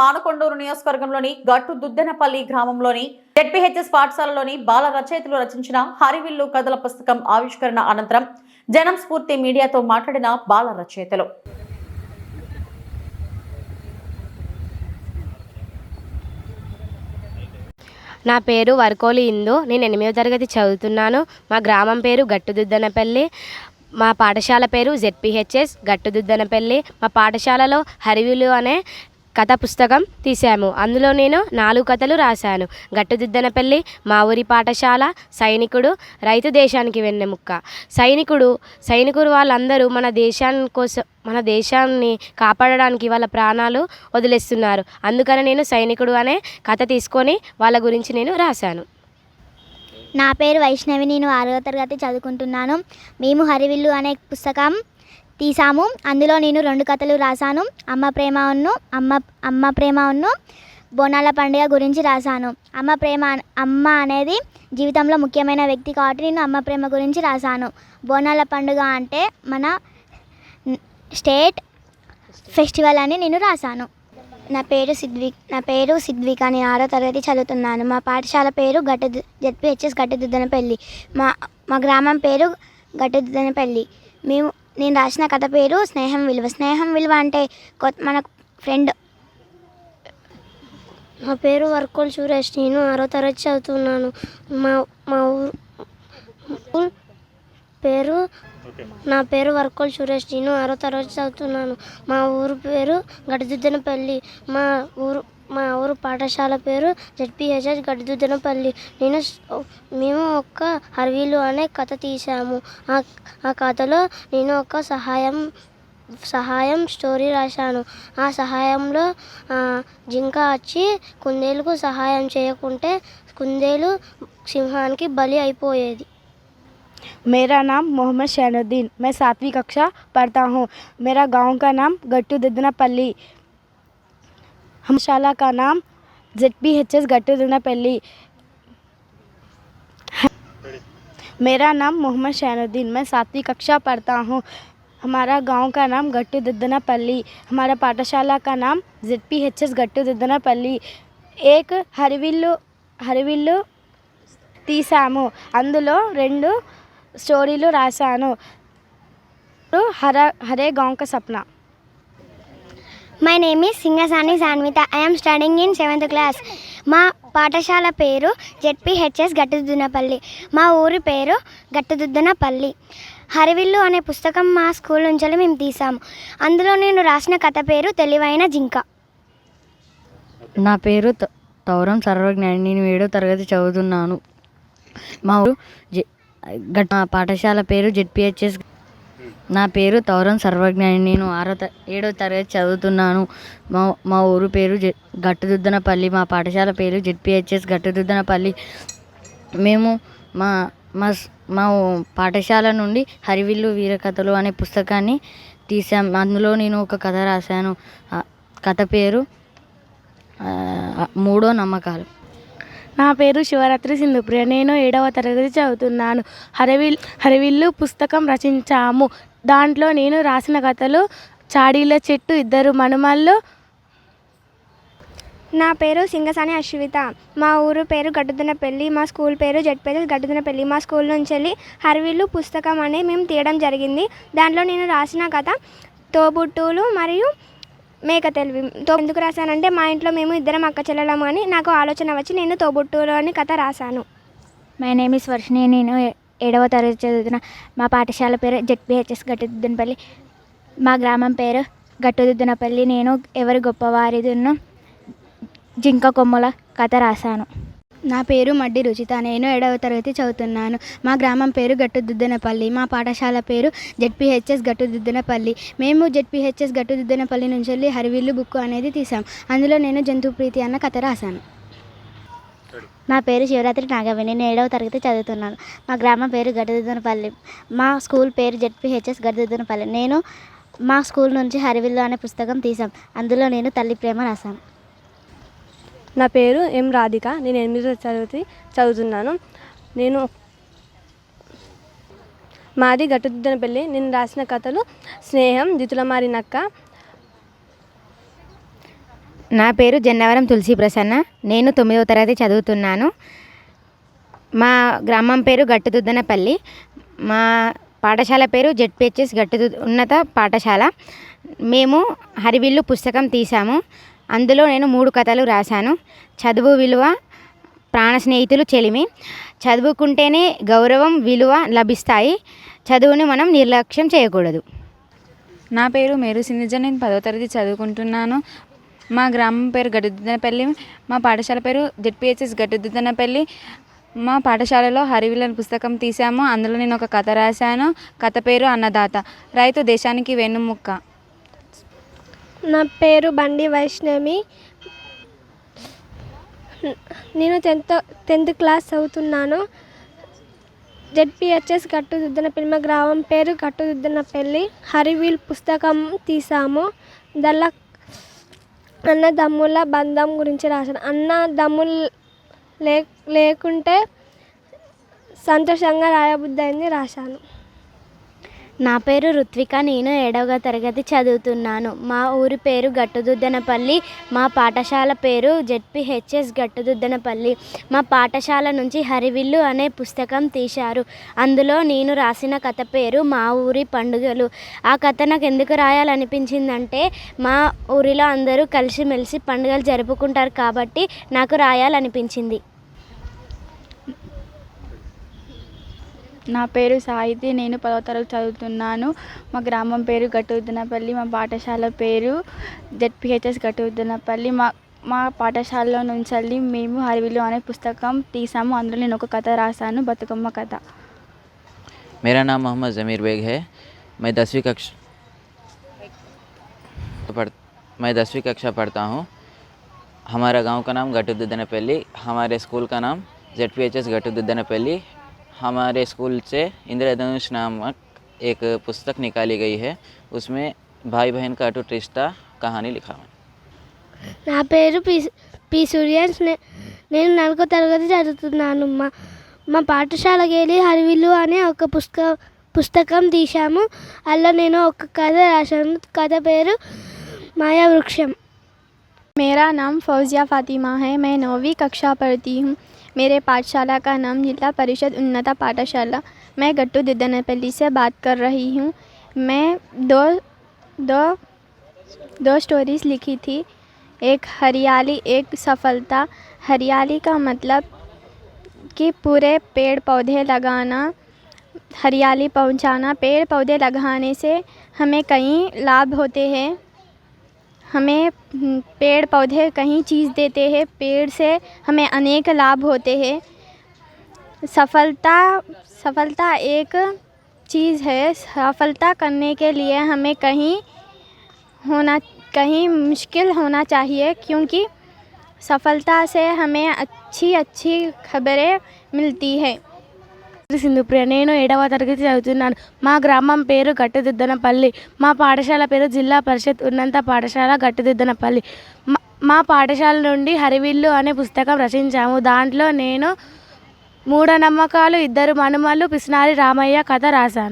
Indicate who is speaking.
Speaker 1: మానకొండూరు నియోజకవర్గంలోని గట్టు దుద్దెనపల్లి గ్రామంలోని జెడ్పీహెచ్ఎస్ పాఠశాలలోని బాల రచయితలు రచించిన హరివిల్లు కథల పుస్తకం ఆవిష్కరణ అనంతరం జనం స్ఫూర్తి మీడియాతో మాట్లాడిన బాల రచయితలు.
Speaker 2: నా పేరు వర్కోలి ఇందు. నేను ఎనిమిదో తరగతి చదువుతున్నాను. మా గ్రామం పేరు గట్టుదుద్దనపల్లి మా పాఠశాల పేరు జెడ్పిహెచ్ఎస్ గట్టుదుద్దనపల్లి మా పాఠశాలలో హరివిలు అనే కథ పుస్తకం తీశాము. అందులో నేను నాలుగు కథలు రాశాను. గట్టుదిద్దనపల్లి మా ఊరి పాఠశాల సైనికుడు రైతు దేశానికి వెన్నెముక్క సైనికుడు సైనికుడు వాళ్ళందరూ మన దేశాన్ని కోసం మన దేశాన్ని కాపాడడానికి వాళ్ళ ప్రాణాలు వదిలేస్తున్నారు. అందుకని నేను సైనికుడు అనే కథ తీసుకొని వాళ్ళ గురించి నేను రాశాను.
Speaker 3: నా పేరు వైష్ణవి. నేను ఆరవ తరగతి చదువుకుంటున్నాను. మేము హరివిల్లు అనే పుస్తకం తీసాము. అందులో నేను రెండు కథలు రాశాను. అమ్మ ప్రేమ ఉన్ను అమ్మ అమ్మ ప్రేమ ఉన్ను బోనాల పండుగ గురించి రాశాను. అమ్మ ప్రేమ అమ్మ అనేది జీవితంలో ముఖ్యమైన వ్యక్తి కాబట్టి నేను అమ్మ ప్రేమ గురించి రాశాను. బోనాల పండుగ అంటే మన స్టేట్ ఫెస్టివల్ అని నేను రాశాను. నా పేరు సిద్విక్ నా పేరు సిద్విక. నేను ఆరో తరగతి చదువుతున్నాను. మా పాఠశాల పేరు గట్ట జెడ్పిహెచ్ఎస్ గట్టదిద్దనపల్లి మా మా గ్రామం పేరు గట్టదిద్దనపల్లి మేము నేను రాసిన కథ పేరు స్నేహం విలువ. స్నేహం విలువ అంటే కొత్త మన ఫ్రెండ్.
Speaker 4: నా పేరు వర్కోల్ సురేష్. నేను ఆరో తరగతి చదువుతున్నాను. మా మా ఊరు ఊరు పేరు నా పేరు వర్కోల్ సురేష్. నేను ఆరో తరగతి చదువుతున్నాను. మా ఊరు పేరు గడిదిద్దనపల్లి మా ఊరు మా ఊరు పాఠశాల పేరు జడ్పిహెచ్ఎస్ గడిదిద్దనపల్లి నేను స్- మేము ఒక హర్వీలు అనే కథ తీసాము ఆ ఆ కథలో నేను ఒక సహాయం సహాయం స్టోరీ రాశాను ఆ సహాయంలో ఆ, జింక వచ్చి కుందేలుకు సహాయం చేయకుంటే కుందేలు సింహానికి బలి అయిపోయేది
Speaker 5: मेरा नाम मोहम्मद शैनुद्दीन मैं सातवीं कक्षा पढ़ता हूँ मेरा गांव का नाम गट्टू दिदनापल्ली हमशाला का नाम Z P H S Gattudanapalli मेरा नाम मोहम्मद शैनुद्दीन मैं सातवीं कक्षा पढ़ता हूँ हमारा गांव का नाम गट्टू दिद्दनापल्ली हमारा पाठशाला का नाम Z P H S Gattu Diddanapalli एक హరివిల్లు హరివిల్లు తీసాము అందులో రెండు స్టోరీలు రాశాను హర హరే గాంక Sapna
Speaker 3: my name is Singasani Sanvitha I'm studying in seventh class మా పాఠశాల పేరు జెడ్పిహెచ్ఎస్ గట్టుదుద్దనపల్లి మా ఊరి పేరు గట్టుదుద్దనపల్లి హరివిల్లు అనే పుస్తకం మా స్కూల్ నుంచి మేము తీసాము అందులో నేను రాసిన కథ పేరు తెలివైన జింక.
Speaker 6: నా పేరు తౌరం సర్వజ్ఞాని. నేను ఏడో తరగతి చదువుతున్నాను. మా ఊరు జె మా పాఠశాల పేరు జెడ్పిహెచ్ఎస్ నా పేరు తౌరం సర్వజ్ఞాని. నేను ఆరో త ఏడో తరగతి చదువుతున్నాను. మా మా ఊరు పేరు జె గట్టుదుద్దనపల్లి మా పాఠశాల పేరు జెడ్పిహెచ్ఎస్ గట్టుదుద్దనపల్లి మేము మా మా మా పాఠశాల నుండి హరివిల్లు వీరకథలు అనే పుస్తకాన్ని తీసాం అందులో నేను ఒక కథ రాశాను. కథ పేరు మూడో నమ్మకాలు.
Speaker 5: నా పేరు శివరాత్రి సింధుప్రియ. నేను ఏడవ తరగతి చదువుతున్నాను. హరివిల్ హరివిల్లు పుస్తకం రచించాము. దాంట్లో నేను రాసిన కథలు చాడీల చెట్టు ఇద్దరు మనుమళ్ళు
Speaker 3: నా పేరు సింగసాని అశ్విత. మా ఊరు పేరు గడ్డుదనపల్లి మా స్కూల్ పేరు జడ్పేజెస్ గడ్డుదనపల్లి. మా స్కూల్ నుంచి వెళ్ళి హరివిల్లు పుస్తకం అని మేము తీయడం జరిగింది. దాంట్లో నేను రాసిన కథ తోబుట్టులు మరియు మేక తెలివి. తో ఎందుకు రాశానంటే మా ఇంట్లో మేము ఇద్దరం అక్క చెల్లెలం అని నాకు ఆలోచన వచ్చి నేను తోబుట్టువులు అని కథ రాశాను.
Speaker 7: మై నేమ్ ఇస్ వర్షిణి నేను ఏడవ తరగతి చదువుతున్న. మా పాఠశాల పేరు జెడ్పిహెచ్ఎస్ గట్టుదిద్దనపల్లి. మా గ్రామం పేరు గట్టుదిద్దనపల్లి. నేను ఎవరి గొప్పవారిదున్న జింక కొమ్మల కథ రాశాను.
Speaker 5: నా పేరు మడ్డి రుచిత. నేను ఏడవ తరగతి చదువుతున్నాను. మా గ్రామం పేరు గట్టుదుద్దనపల్లి. మా పాఠశాల పేరు జెడ్పిహెచ్ఎస్ గట్టుదుద్దనపల్లి. మేము జెడ్పిహెచ్ఎస్ గట్టుదుద్దనపల్లి నుంచి వెళ్ళి హరివిల్లు బుక్ అనేది తీసాం అందులో నేను జంతు ప్రీతి అన్న కథ రాశాను.
Speaker 7: నా పేరు శివరాత్రి నాగవి నేను ఏడవ తరగతి చదువుతున్నాను. మా గ్రామం పేరు గడ్డదిద్దనపల్లి మా స్కూల్ పేరు జెడ్పిహెచ్ఎస్ గడ్డదిద్దనపల్లి నేను మా స్కూల్ నుంచి హరివిల్లు అనే పుస్తకం తీసాం అందులో నేను తల్లి ప్రేమ రాశాను.
Speaker 4: నా పేరు ఎం రాధిక. నేను ఎనిమిదో తరగతి చదువుతున్నాను. నేను మాది గట్టుదిద్దనపల్లి నేను రాసిన కథలు స్నేహం దితుల మారినక్క
Speaker 8: నా పేరు జన్నవరం తులసి ప్రసన్న. నేను తొమ్మిదవ తరగతి చదువుతున్నాను. మా గ్రామం పేరు గట్టుదుద్దనపల్లి మా పాఠశాల పేరు జెడ్పిహెచ్ఎస్ గట్టు ఉన్నత పాఠశాల. మేము హరివిల్లు పుస్తకం తీసాము అందులో నేను మూడు కథలు రాశాను. చదువు విలువ ప్రాణ స్నేహితులు చెలిమి. చదువుకుంటేనే గౌరవం విలువ లభిస్తాయి. చదువుని మనం నిర్లక్ష్యం చేయకూడదు.
Speaker 9: నా పేరు మేరు సింధిజ నేను పదో తరగతి చదువుకుంటున్నాను. మా గ్రామం పేరు గడ్డుద్దనపల్లి మా పాఠశాల పేరు జెడ్పిహెచ్ఎస్ గడ్డుద్దనపల్లి మా పాఠశాలలో హరివిలన్ పుస్తకం తీసాము అందులో నేను ఒక కథ రాశాను. కథ పేరు అన్నదాత. రైతు దేశానికి వెన్నుముక్క.
Speaker 4: నా పేరు బండి వైష్ణవి. నేను టెన్త్ టెన్త్ క్లాస్ చదువుతున్నాను. జెడ్పిహెచ్ఎస్ గట్టుదిద్దనపల్లి మా గ్రామం పేరు గట్టుదిద్దనపల్లి హరివీల్ పుస్తకం తీసాము దానిలో అన్నదమ్ముల బంధం గురించి రాశాను. అన్నదమ్ములు లే లేకుంటే సంతోషంగా రాయబుద్ధి అయింది రాశాను.
Speaker 2: నా పేరు రుత్విక నేను ఏడవ తరగతి చదువుతున్నాను. మా ఊరి పేరు గట్టుదుద్దనపల్లి మా పాఠశాల పేరు జెడ్పిహెచ్ఎస్ గట్టుదుద్దనపల్లి. మా పాఠశాల నుంచి హరివిల్లు అనే పుస్తకం తీశారు. అందులో నేను రాసిన కథ పేరు మా ఊరి పండుగలు. ఆ కథ నాకు ఎందుకు రాయాలనిపించిందంటే మా ఊరిలో అందరూ కలిసిమెలిసి పండుగలు జరుపుకుంటారు కాబట్టి నాకు రాయాలనిపించింది.
Speaker 10: నా పేరు సాహితి నేను పదవ తరగతి చదువుతున్నాను మా గ్రామం పేరు గట్టుదినపల్లి మా పాఠశాల పేరు జెడ్పిహెచ్ఎస్ గట్టుదినపల్లి మా మా పాఠశాలలో నుంచి మేము హరివిలు అనే పుస్తకం తీసాము అందులో నేను ఒక కథ రాశాను బతుకమ్మ కథ
Speaker 11: मेरा नाम मोहम्मद ज़मीर बेग है मैं दसवीं कक्षा पढ़ मैं दसवीं कक्षा पढ़ता हूँ हमारा गांव का नाम गटुदनपल्ली हमारे स्कूल का नाम Z P H S Gattudanapalli हमारे स्कूल से इंद्रधनुष नामक एक पुस्तक निकाली गई है उसमें भाई बहन का अटूट रिश्ता कहानी लिखा हुआ है
Speaker 4: నా పేరు పి పి సూర్యన్స్ నే- నేను నాలుగో తరగతి చదువుతున్నాను మా మా పాఠశాలకి వెళ్ళి హరివిల్లు అనే ఒక పుస్తక పుస్తకం తీశాము అందులో నేను ఒక కథ రాశాను కథ పేరు మాయావృక్షం
Speaker 10: मेरा नाम फौजिया फातिमा है, मैं नौवीं कक्षा पढ़ती हूँ। मेरे पाठशाला का नाम जिला परिषद उन्नता पाठशाला। मैं गट्टू दिद्दनपल्ली से बात कर रही हूँ। मैं दो दो दो स्टोरीज लिखी थी। एक हरियाली, एक सफलता। हरियाली का मतलब कि पूरे पेड़ पौधे लगाना, हरियाली पहुंचाना। पेड़ पौधे लगाने से हमें कई लाभ होते हैं। हमें हम्म, पेड़ पौधे कहीं चीज़ देते हैं पेड़ से हमें अनेक लाभ होते हैं। सफलता सफलता एक चीज़ है। सफलता करने के लिए हमें कहीं होना कहीं मुश्किल होना चाहिए क्योंकि सफलता से हमें अच्छी अच्छी खबरें मिलती है।
Speaker 12: సింధుప్రియ నేను ఏడవ తరగతి చదువుతున్నాను. మా గ్రామం పేరు గట్టుదిద్దనపల్లి. మా పాఠశాల పేరు జిల్లా పరిషత్ ఉన్నంత పాఠశాల గట్టుదిద్దనపల్లి. మా- మా పాఠశాల నుండి హరివిల్లు అనే పుస్తకం రచించాము. దాంట్లో నేను మూఢనమ్మకాలు ఇద్దరు మనుమలు పిసినారి రామయ్య కథ రాశాను.